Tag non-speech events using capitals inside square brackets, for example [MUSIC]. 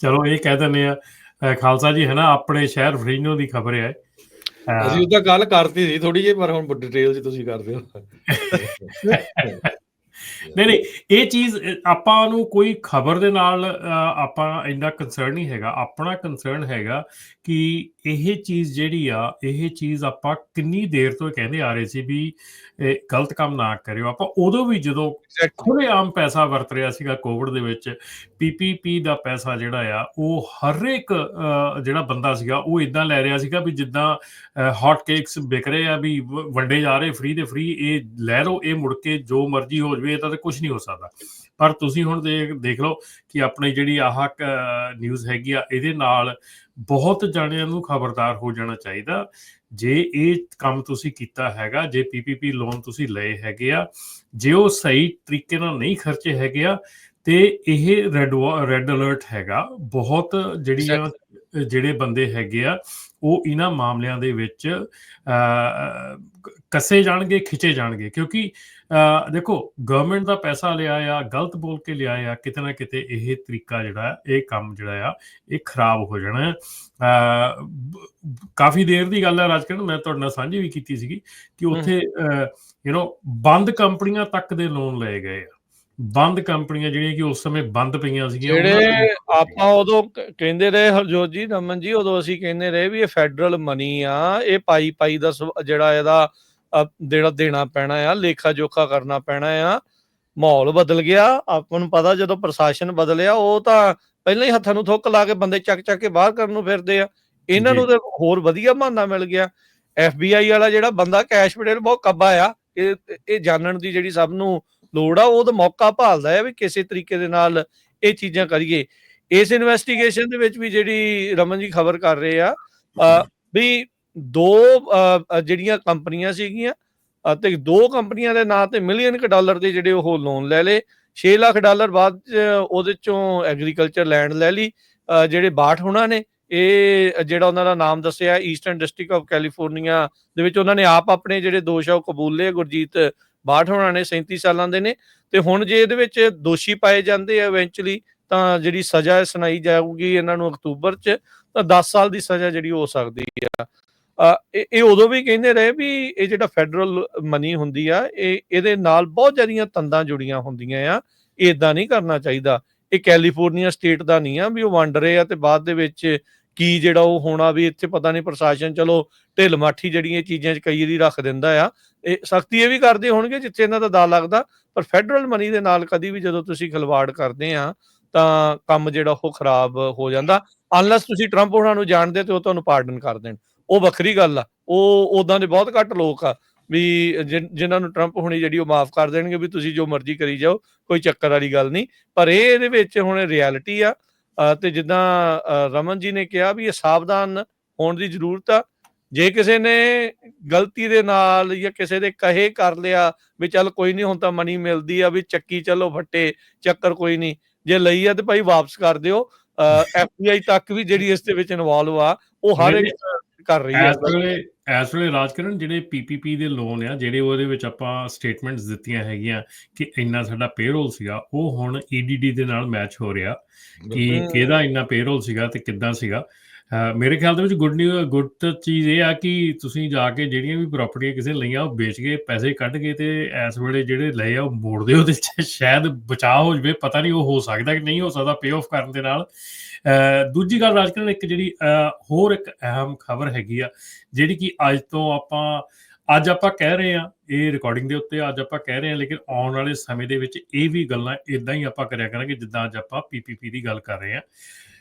ਚਲੋ ਇਹ ਕਹਿ ਦਿੰਦੇ ਆ ਖਾਲਸਾ ਜੀ ਹੈ ਨਾ ਆਪਣੇ ਸ਼ਹਿਰ ਫਰੀਨੋ ਦੀ ਖਬਰ ਹੈ। ਅਸੀਂ ਉਹਦਾ ਗੱਲ ਕਰਤੀ ਸੀ ਥੋੜੀ ਜਿਹੀ ਪਰ ਹੁਣ ਡਿਟੇਲ 'ਚ ਤੁਸੀਂ ਕਰਦੇ ਹੋ। [LAUGHS] ਨਹੀਂ ਨਹੀਂ ਇਹ ਚੀਜ਼ ਆਪਾਂ ਨੂੰ ਕੋਈ ਖਬਰ ਦੇ ਨਾਲ ਆਪਾਂ ਇੰਨਾ ਕੰਸਰਨ ਨਹੀਂ ਹੈਗਾ। ਆਪਣਾ ਕੰਸਰਨ ਹੈਗਾ ਕਿ ਇਹ ਚੀਜ਼ ਜਿਹੜੀ ਆ ਇਹ ਚੀਜ਼ ਆਪਾਂ ਕਿੰਨੀ ਦੇਰ ਤੋਂ ਕਹਿੰਦੇ ਆ ਰਹੇ ਸੀ ਵੀ ਗਲਤ ਕੰਮ ਨਾ ਕਰਿਓ। ਆਪਾਂ ਉਦੋਂ ਵੀ ਜਦੋਂ ਖੁੱਲੇ ਆਮ ਪੈਸਾ ਵਰਤ ਰਿਹਾ ਸੀਗਾ ਕੋਵਿਡ ਦੇ ਵਿੱਚ ਪੀਪੀਪੀ ਦਾ ਪੈਸਾ ਜਿਹੜਾ ਆ ਉਹ ਹਰ ਇੱਕ ਜਿਹੜਾ ਬੰਦਾ ਸੀਗਾ ਉਹ ਇਦਾਂ ਲੈ ਰਿਹਾ ਸੀਗਾ ਵੀ ਜਿੱਦਾਂ ਹੌਟ ਕੇਕਸ ਵਿਕ ਰਹੇ ਆ ਵ- ਵੰਡੇ ਜਾ ਰਹੇ ਫ੍ਰੀ ਦੇ ਫ੍ਰੀ ਇਹ ਲੈ ਲਓ ਇਹ ਮੁੜ ਕੇ ਜੋ ਮਰਜ਼ੀ ਹੋ ਜਵੇ ਤਾਂ ਕੁਝ ਨਹੀਂ ਹੋ ਸਕਦਾ। ਪਰ ਤੁਸੀਂ ਹੁਣ ਦੇਖ ਦੇਖ ਲਓ ਕਿ ਆਪਣੀ ਜਿਹੜੀ ਆਹ ਨਿਊਜ਼ ਹੈਗੀ ਆ ਇਹਦੇ ਨਾਲ ਬਹੁਤ ਜਾਣਿਆਂ ਨੂੰ ਖਬਰਦਾਰ ਹੋ ਜਾਣਾ ਚਾਹੀਦਾ। ਜੇ ਇਹ ਕੰਮ ਤੁਸੀਂ ਕੀਤਾ ਹੈਗਾ ਜੇ ਪੀਪੀਪੀ ਲੋਨ ਤੁਸੀਂ ਲਏ ਹੈਗੇ ਆ ਜੇ ਉਹ ਸਹੀ ਤਰੀਕੇ ਨਾਲ ਨਹੀਂ ਖਰਚੇ ਹੈਗੇ ਆ ਤੇ ਇਹ ਰੈੱਡ ਰੈੱਡ ਅਲਰਟ ਹੈਗਾ। ਬਹੁਤ ਜਿਹੜੀਆਂ ਜਿਹੜੇ ਬੰਦੇ ਹੈਗੇ ਆ ਉਹ ਇਹਨਾਂ ਮਾਮਲਿਆਂ ਦੇ ਵਿੱਚ ਕੱਸੇ ਜਾਣਗੇ ਖਿੱਚੇ ਜਾਣਗੇ। ਕਿਉਂਕਿ ਦੇਖੋ ਗਵਰਨਮੈਂਟ ਦਾ ਪੈਸਾ ਲਿਆ ਆ ਗਲਤ ਬੋਲ ਕੇ ਲਿਆ ਆ ਕਿਤੇ ਨਾ ਕਿਤੇ ਇਹ ਤਰੀਕਾ ਜਿਹੜਾ ਇਹ ਕੰਮ ਜਿਹੜਾ ਆ ਇਹ ਖਰਾਬ ਹੋ ਜਾਣਾ। ਕਾਫੀ ਦੇਰ ਦੀ ਗੱਲ ਹੈ ਰਾਜਕਰਨ ਮੈਂ ਤੁਹਾਡੇ ਨਾਲ ਸਾਂਝੀ ਵੀ ਕੀਤੀ ਸੀਗੀ ਕਿ ਉੱਥੇ ਯੂ نو ਬੰਦ ਕੰਪਨੀਆਂ ਤੱਕ ਦੇ ਲੋਨ ਲਏ ਗਏ ਆ। ਬੰਦ ਕੰਪਨੀਆਂ ਜਿਹੜੀਆਂ ਕਿ ਉਸ ਸਮੇਂ ਬੰਦ ਪਈਆਂ ਸੀਗੀਆਂ ਜਿਹੜੇ ਆਪਾਂ ਉਦੋਂ ਕਹਿੰਦੇ ਰਹੇ ਹਰਜੋਤ ਜੀ ਰਮਨ ਜੀ ਉਦੋਂ ਅਸੀਂ ਕਹਿੰਦੇ ਰਹੇ ਵੀ ਇਹ ਫੈਡਰਲ ਮਨੀ ਆ ਇਹ ਪਾਈ ਪਾਈ ਦਾ ਜਿਹੜਾ ਇਹਦਾ ਜਿਹੜਾ ਦੇਣਾ ਪੈਣਾ ਆ ਲੇਖਾ ਜੋਖਾ ਕਰਨਾ ਪੈਣਾ ਆ ਮਾਹੌਲ ਬਦਲ ਗਿਆ ਆਪਾਂ ਨੂੰ ਪਤਾ ਜਦੋਂ ਪ੍ਰਸ਼ਾਸਨ ਬਦਲਿਆ ਉਹ ਤਾਂ ਪਹਿਲਾਂ ਹੀ ਹੱਥਾਂ ਨੂੰ ਥੁੱਕ ਲਾ ਕੇ ਬੰਦੇ ਚੱਕ ਚੱਕ ਕੇ ਬਾਹਰ ਕਰਨ ਨੂੰ ਫਿਰਦੇ ਆ ਇਹਨਾਂ ਨੂੰ। ਤੇ ਹੋਰ ਵਧੀਆ ਬਹਾਨਾ ਮਿਲ ਗਿਆ FBI ਵਾਲਾ ਜਿਹੜਾ ਬੰਦਾ ਕੈਸ਼ ਪਟੇਲ ਬਹੁਤ ਕੱਬਾ ਆ ਇਹ ਇਹ ਜਾਣਨ ਦੀ ਜਿਹੜੀ ਸਭ ਨੂੰ ਲੋੜ ਆ, ਉਹ ਤਾਂ ਮੌਕਾ ਭਾਲਦਾ ਹੈ ਵੀ ਕਿਸੇ ਤਰੀਕੇ ਦੇ ਨਾਲ ਇਹ ਚੀਜ਼ਾਂ ਕਰੀਏ। ਇਸ ਇਨਵੈਸਟੀਗੇਸ਼ਨ ਦੇ ਵਿੱਚ ਵੀ ਜਿਹੜੀ ਰਮਨ ਜੀ ਖਬਰ ਕਰ ਰਹੇ ਆ ਵੀ ਦੋ ਜਿਹੜੀਆਂ ਕੰਪਨੀਆਂ ਸੀਗੀਆਂ, ਅਤੇ ਦੋ ਕੰਪਨੀਆਂ ਦੇ ਨਾਂ ਤੇ ਮਿਲੀਅਨ ਕ ਡਾਲਰ ਦੇ ਜਿਹੜੇ ਉਹ ਲੋਨ ਲੈ ਲਏ। 6 ਲੱਖ ਡਾਲਰ ਬਾਅਦ ਉਹਦੇ ਚੋਂ ਐਗਰੀਕਲਚਰ ਲੈਂਡ ਲੈ ਲਈ। ਜਿਹੜੇ ਬਾਠ ਹੋਣਾ ਨੇ, ਇਹ ਜਿਹੜਾ ਉਹਨਾਂ ਦਾ ਨਾਮ ਦੱਸਿਆ ਈਸਟਰਨ ਡਿਸਟ੍ਰਿਕਟ ਆਫ ਕੈਲੀਫੋਰਨੀਆ ਦੇ ਵਿੱਚ ਉਹਨਾਂ ਨੇ ਆਪ ਆਪਣੇ ਜਿਹੜੇ ਦੋਸ਼ ਆ, ਉਹ ਕਬੂਲੇ ਗੁਰਜੀਤ ਬਾਠ ਹੋਣਾ ਨੇ 37 ਸਾਲਾਂ ਦੇ ਨੇ। ਤੇ ਹੁਣ ਜੇ ਇਹਦੇ ਵਿੱਚ ਦੋਸ਼ੀ ਪਾਏ ਜਾਂਦੇ ਆ ਇਵੈਂਚੁਅਲੀ ਤਾਂ ਜਿਹੜੀ ਸਜ਼ਾ ਸੁਣਾਈ ਜਾਊਗੀ ਇਹਨਾਂ ਨੂੰ ਅਕਤੂਬਰ 'ਚ, ਤਾਂ 10 ਸਾਲ ਦੀ ਸਜ਼ਾ ਜਿਹੜੀ ਹੋ ਸਕਦੀ ਆ। ਇਹ ਉਦੋਂ ਵੀ ਕਹਿੰਦੇ ਰਹੇ ਵੀ ਇਹ ਜਿਹੜਾ ਫੈਡਰਲ ਮਨੀ ਹੁੰਦੀ ਆ, ਇਹ, ਇਹਦੇ ਨਾਲ ਬਹੁਤ ਜ਼ਿਆਦੀਆਂ ਤੰਦਾਂ ਜੁੜੀਆਂ ਹੁੰਦੀਆਂ ਆ। ਇਹ ਇਦਾਂ ਨਹੀਂ ਕਰਨਾ ਚਾਹੀਦਾ। ਇਹ ਕੈਲੀਫੋਰਨੀਆ ਸਟੇਟ ਦਾ ਨਹੀਂ ਆ ਵੀ ਉਹ ਵੰਡ ਰਹੇ ਆ ਤੇ ਬਾਅਦ ਦੇ ਵਿੱਚ ਕੀ ਜਿਹੜਾ ਉਹ ਹੋਣਾ ਵੀ ਇੱਥੇ ਪਤਾ ਨਹੀਂ ਪ੍ਰਸ਼ਾਸਨ ਚਲੋ ਢਿੱਲ ਮਾਠੀ ਜਿਹੜੀਆਂ ਇਹ ਚੀਜ਼ਾਂ 'ਚ ਕਈ ਵਾਰੀ ਰੱਖ ਦਿੰਦਾ ਆ। ਇਹ ਸਖਤੀ ਇਹ ਵੀ ਕਰਦੇ ਹੋਣਗੇ ਜਿੱਥੇ ਇਹਨਾਂ ਦਾ ਦਾ ਲੱਗਦਾ, ਪਰ ਫੈਡਰਲ ਮਨੀ ਦੇ ਨਾਲ ਕਦੀ ਵੀ ਜਦੋਂ ਤੁਸੀਂ ਖਿਲਵਾੜ ਕਰਦੇ ਆ, ਤਾਂ ਕੰਮ ਜਿਹੜਾ ਉਹ ਖਰਾਬ ਹੋ ਜਾਂਦਾ। ਅਨਲੈਸ ਤੁਸੀਂ ਟਰੰਪ ਉਹਨਾਂ ਨੂੰ ਜਾਣਦੇ ਤੇ ਉਹ ਤੁਹਾਨੂੰ ਪਾਰਡਨ ਕਰ ਦੇਣ। ਉਹ ਵੱਖਰੀ ਗੱਲ ਆ। ਉਹ ਉਦਾਂ ਦੇ ਬਹੁਤ ਘੱਟ ਲੋਕ ਆ ਵੀ ਜਿਨ- ਜਿਨ੍ਹਾਂ ਨੂੰ ਟਰੰਪ ਹੁਣੀ ਜਿਹੜੀ ਉਹ ਮਾਫ ਕਰ ਦੇਣਗੇ ਵੀ ਤੁਸੀਂ ਜੋ ਮਰਜ਼ੀ ਕਰੀ ਜਾਓ, ਕੋਈ ਚੱਕਰ ਵਾਲੀ ਗੱਲ ਨਹੀਂ। ਪਰ ਇਹ ਇਹਦੇ ਵਿੱਚ ਹੁਣ ਰਿਐਲਿਟੀ ਆ। ਤੇ ਜਿੱਦਾਂ ਰਮਨ ਜੀ ਨੇ ਕਿਹਾ ਵੀ ਇਹ ਸਾਵਧਾਨ ਹੋਣ ਦੀ ਜ਼ਰੂਰਤ ਆ। ਜੇ ਕਿਸੇ ਨੇ ਗਲਤੀ ਦੇ ਨਾਲ ਜਾਂ ਕਿਸੇ ਦੇ ਕਹੇ ਕਰ ਲਿਆ ਵੀ ਚੱਲ ਕੋਈ ਨਹੀਂ ਹੁਣ ਤਾਂ ਮਨੀ ਮਿਲਦੀ ਆ ਵੀ ਚੱਕੀ ਚਲੋ ਫੱਟੇ ਚੱਕਰ ਕੋਈ ਨਹੀਂ। ਜੇ ਲਈ ਆ ਤੇ ਭਾਈ ਵਾਪਸ ਕਰ ਦਿਓ। ਐਫਬੀਆਈ [LAUGHS] ਤੱਕ ਵੀ ਜਿਹੜੀ ਇਸ ਦੇ ਵਿੱਚ ਇਨਵੋਲਵ ਆ ਉਹ ਹਰ ਇੱਕ ਕਰ ਰਹੀ ਹੈ ਇਸ ਵੇਲੇ ਇਸ ਵੇਲੇ ਰਾਜਕਰਨ ਜਿਹੜੇ ਪੀਪੀਪੀ ਦੇ ਲੋਨ ਆ ਜਿਹੜੇ ਉਹਦੇ ਵਿੱਚ ਆਪਾਂ ਸਟੇਟਮੈਂਟਸ ਦਿੱਤੀਆਂ ਹੈਗੀਆਂ ਕਿ ਇੰਨਾ ਸਾਡਾ ਪੇਰੋਲ ਸੀਗਾ ਉਹ ਹੁਣ ਈਡੀਡੀ ਦੇ ਨਾਲ ਮੈਚ ਹੋ ਰਿਹਾ ਕਿ। ਕਿਹਦਾ ਇੰਨਾ ਪੇਰੋਲ ਸੀਗਾ ਤੇ ਕਿੱਦਾਂ ਸੀਗਾ ਮੇਰੇ ਖਿਆਲ ਦੇ ਵਿੱਚ ਗੁੱਡ ਨਿਊ ਗੁੱਡ ਚੀਜ਼ ਇਹ ਆ ਕਿ ਤੁਸੀਂ ਜਾ ਕੇ ਜਿਹੜੀਆਂ ਵੀ ਪ੍ਰਾਪਰਟੀਆਂ ਕਿਸੇ ਨੇ ਲਈਆਂ, ਉਹ ਵੇਚ ਕੇ ਪੈਸੇ ਕੱਢ ਕੇ ਤੇ ਇਸ ਵੇਲੇ ਜਿਹੜੇ ਲਏ ਆ, ਉਹ ਮੋੜ ਦਿਓ ਤੇ ਸ਼ਾਇਦ ਬਚਾਅ ਹੋ ਜਵੇ, ਪਤਾ ਨਹੀਂ ਉਹ ਹੋ ਸਕਦਾ ਕਿ ਨਹੀਂ ਹੋ ਸਕਦਾ ਪੇ ਆਫ ਕਰਨ ਦੇ ਨਾਲ। ਦੂਜੀ ਗੱਲ ਰਾਜਕਰਨ ਇੱਕ ਜਿਹੜੀ ਹੋਰ ਇੱਕ ਅਹਿਮ ਖਬਰ ਹੈਗੀ ਆ, ਜਿਹੜੀ ਕਿ ਅੱਜ ਤੋਂ ਆਪਾਂ, ਅੱਜ ਆਪਾਂ ਕਹਿ ਰਹੇ ਆ, ਇਹ ਰਿਕਾਰਡਿੰਗ ਦੇ ਉੱਤੇ ਅੱਜ ਆਪਾਂ ਕਹਿ ਰਹੇ ਆ, ਲੇਕਿਨ ਆਉਣ ਵਾਲੇ ਸਮੇਂ ਦੇ ਵਿੱਚ ਇਹ ਵੀ ਗੱਲਾਂ ਇਦਾਂ ਹੀ ਆਪਾਂ ਕਰਿਆ ਕਰਾਂਗੇ, ਜਿੱਦਾਂ ਅੱਜ ਆਪਾਂ ਪੀਪੀਪੀ ਦੀ ਗੱਲ ਕਰ ਰਹੇ ਆ।